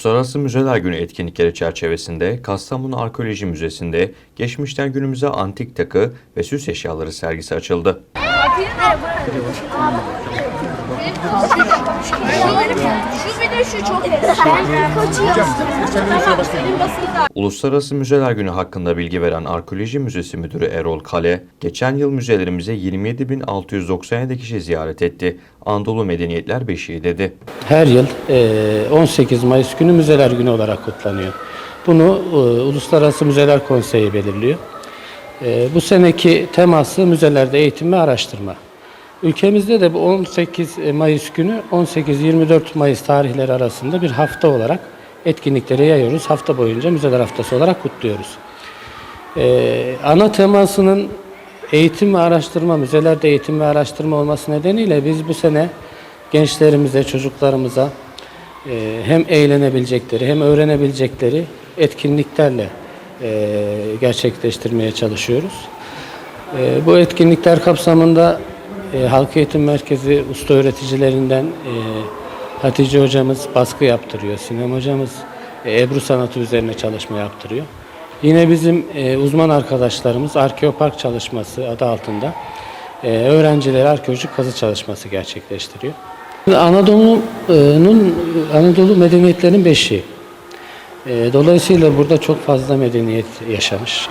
Uluslararası Müzeler Günü etkinlikleri çerçevesinde Kastamonu Arkeoloji Müzesi'nde geçmişten günümüze antik takı ve süs eşyaları sergisi açıldı. Uluslararası Müzeler Günü hakkında bilgi veren Arkeoloji Müzesi Müdürü Erol Kale, geçen yıl müzelerimize 27.697 kişi ziyaret etti. Anadolu Medeniyetler Beşiği dedi. Her yıl eee, 18 Mayıs günü Müzeler Günü olarak kutlanıyor. Bunu eee, Uluslararası Müzeler Konseyi belirliyor. Eee, Bu seneki teması müzelerde eğitim ve araştırma. Ülkemizde de bu 18 Mayıs günü 18-24 Mayıs tarihleri arasında bir hafta olarak etkinlikleri yayıyoruz. Hafta boyunca Müzeler Haftası olarak kutluyoruz. Ee, ana temasının eğitim ve araştırma, müzelerde eğitim ve araştırma olması nedeniyle biz bu sene gençlerimize, çocuklarımıza e, hem eğlenebilecekleri hem öğrenebilecekleri etkinliklerle e, gerçekleştirmeye çalışıyoruz. E, bu etkinlikler kapsamında e, Halk Eğitim Merkezi usta öğreticilerinden e, Hatice hocamız baskı yaptırıyor. Sinem hocamız e, Ebru sanatı üzerine çalışma yaptırıyor. Yine bizim e, uzman arkadaşlarımız Arkeopark çalışması adı altında e, öğrencileri arkeolojik kazı çalışması gerçekleştiriyor. Anadolu'nun Anadolu medeniyetlerin beşiği. E, Dolayısıyla burada çok fazla medeniyet yaşamış.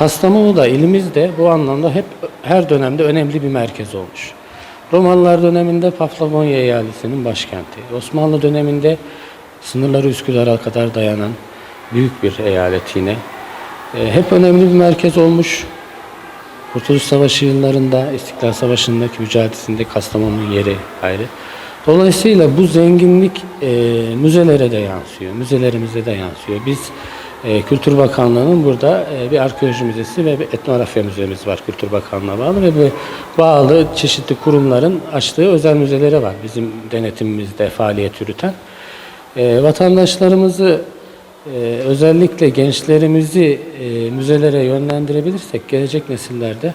Kastamonu da ilimiz de bu anlamda hep her dönemde önemli bir merkez olmuş. Romalılar döneminde Paflagonya eyaletinin başkenti. Osmanlı döneminde sınırları Üsküdar'a kadar dayanan büyük bir eyalet yine. E, hep önemli bir merkez olmuş. Kurtuluş Savaşı yıllarında İstiklal Savaşı'ndaki mücadelesinde Kastamonu'nun yeri ayrı. Dolayısıyla bu zenginlik e, müzelere de yansıyor, müzelerimize de yansıyor. Biz e, Kültür Bakanlığı'nın burada e, bir arkeoloji müzesi ve bir etnografya müzemiz var Kültür Bakanlığı'na bağlı ve bu bağlı çeşitli kurumların açtığı özel müzeleri var bizim denetimimizde faaliyet yürüten. E, vatandaşlarımızı ee, özellikle gençlerimizi e, müzelere yönlendirebilirsek gelecek nesillerde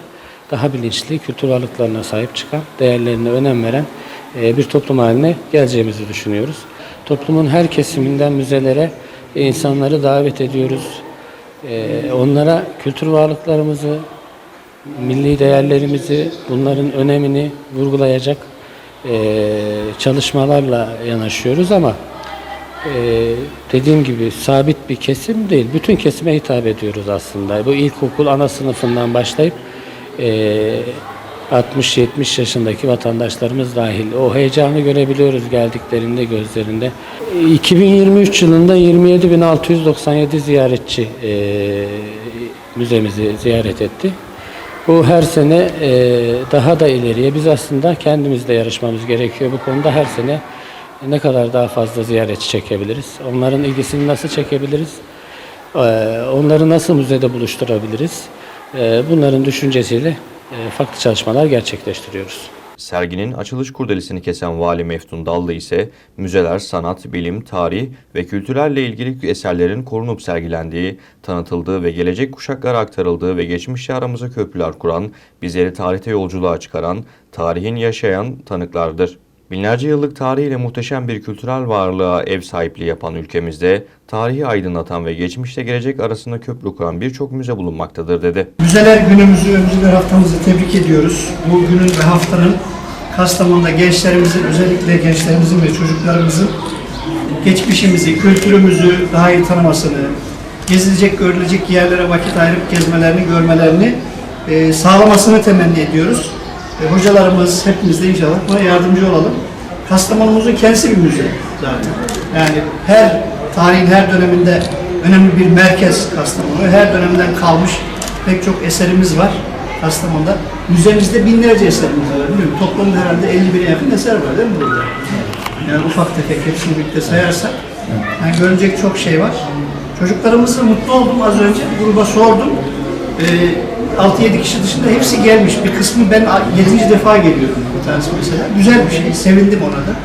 daha bilinçli kültür varlıklarına sahip çıkan, değerlerine önem veren e, bir toplum haline geleceğimizi düşünüyoruz. Toplumun her kesiminden müzelere insanları davet ediyoruz. E, onlara kültür varlıklarımızı, milli değerlerimizi, bunların önemini vurgulayacak e, çalışmalarla yanaşıyoruz ama ee, dediğim gibi sabit bir kesim değil. Bütün kesime hitap ediyoruz aslında. Bu ilkokul ana sınıfından başlayıp e, 60-70 yaşındaki vatandaşlarımız dahil. O heyecanı görebiliyoruz geldiklerinde gözlerinde. 2023 yılında 27.697 ziyaretçi e, müzemizi ziyaret etti. Bu her sene e, daha da ileriye biz aslında kendimizle yarışmamız gerekiyor. Bu konuda her sene ne kadar daha fazla ziyaretçi çekebiliriz? Onların ilgisini nasıl çekebiliriz? Ee, Onları nasıl müzede buluşturabiliriz? Ee, Bunların düşüncesiyle e, farklı çalışmalar gerçekleştiriyoruz. Serginin açılış kurdelesini kesen Vali Meftun Dallı ise müzeler, sanat, bilim, tarih ve kültürlerle ilgili eserlerin korunup sergilendiği, tanıtıldığı ve gelecek kuşaklara aktarıldığı ve geçmişle aramıza köprüler kuran, bizleri tarihte yolculuğa çıkaran, tarihin yaşayan tanıklardır. Binlerce yıllık tarihiyle muhteşem bir kültürel varlığa ev sahipliği yapan ülkemizde tarihi aydınlatan ve geçmişle gelecek arasında köprü kuran birçok müze bulunmaktadır dedi. Müzeler günümüzü müzeler haftamızı tebrik ediyoruz. Bu günün ve haftanın Kastamonu'da gençlerimizin, özellikle gençlerimizin ve çocuklarımızın geçmişimizi, kültürümüzü daha iyi tanımasını, gezilecek, görülecek yerlere vakit ayırıp gezmelerini, görmelerini e, sağlamasını temenni ediyoruz. E, hocalarımız, hepimiz de inşallah buna yardımcı olalım. Kastamonumuzun kendisi bir müze zaten. Yani her tarihin her döneminde önemli bir merkez Kastamonu. Her dönemden kalmış pek çok eserimiz var Kastamonu'da. Müzemizde binlerce eserimiz var. Bilmiyorum, toplamda herhalde 50 bine yakın eser var değil mi burada? Yani ufak tefek hepsini birlikte sayarsak. Yani görülecek çok şey var. Çocuklarımızla mutlu oldum az önce. Gruba sordum. Ee, 6-7 kişi dışında hepsi gelmiş. Bir kısmı ben 7. defa geliyorum bir tanesi mesela. Güzel bir şey. Sevindim ona da.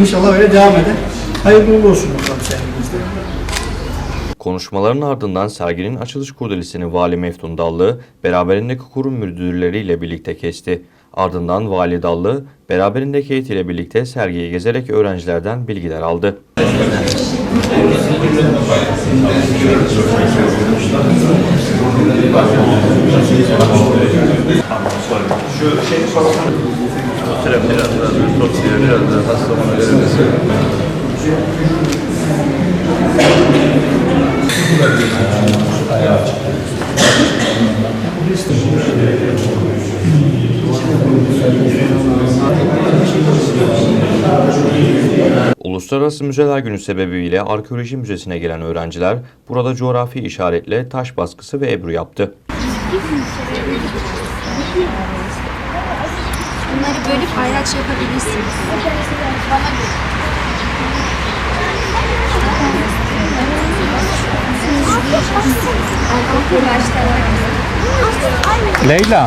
İnşallah öyle devam eder. Hayırlı uğurlu olsun bakalım sergimizde. Konuşmaların ardından serginin açılış kurdelesini Vali Meftun Dallı beraberindeki kurum müdürleriyle birlikte kesti. Ardından Vali Dallı beraberindeki heyetiyle birlikte sergiyi gezerek öğrencilerden bilgiler aldı. Şu şeyi soralım. Biraz da, biraz da hastamana verilmesi. Ayağı çıkıyor. Uluslararası Müzeler Günü sebebiyle arkeoloji müzesine gelen öğrenciler burada coğrafi işaretle taş baskısı ve ebru yaptı. Bunları bölüp ayraç yapabilirsiniz. Leyla.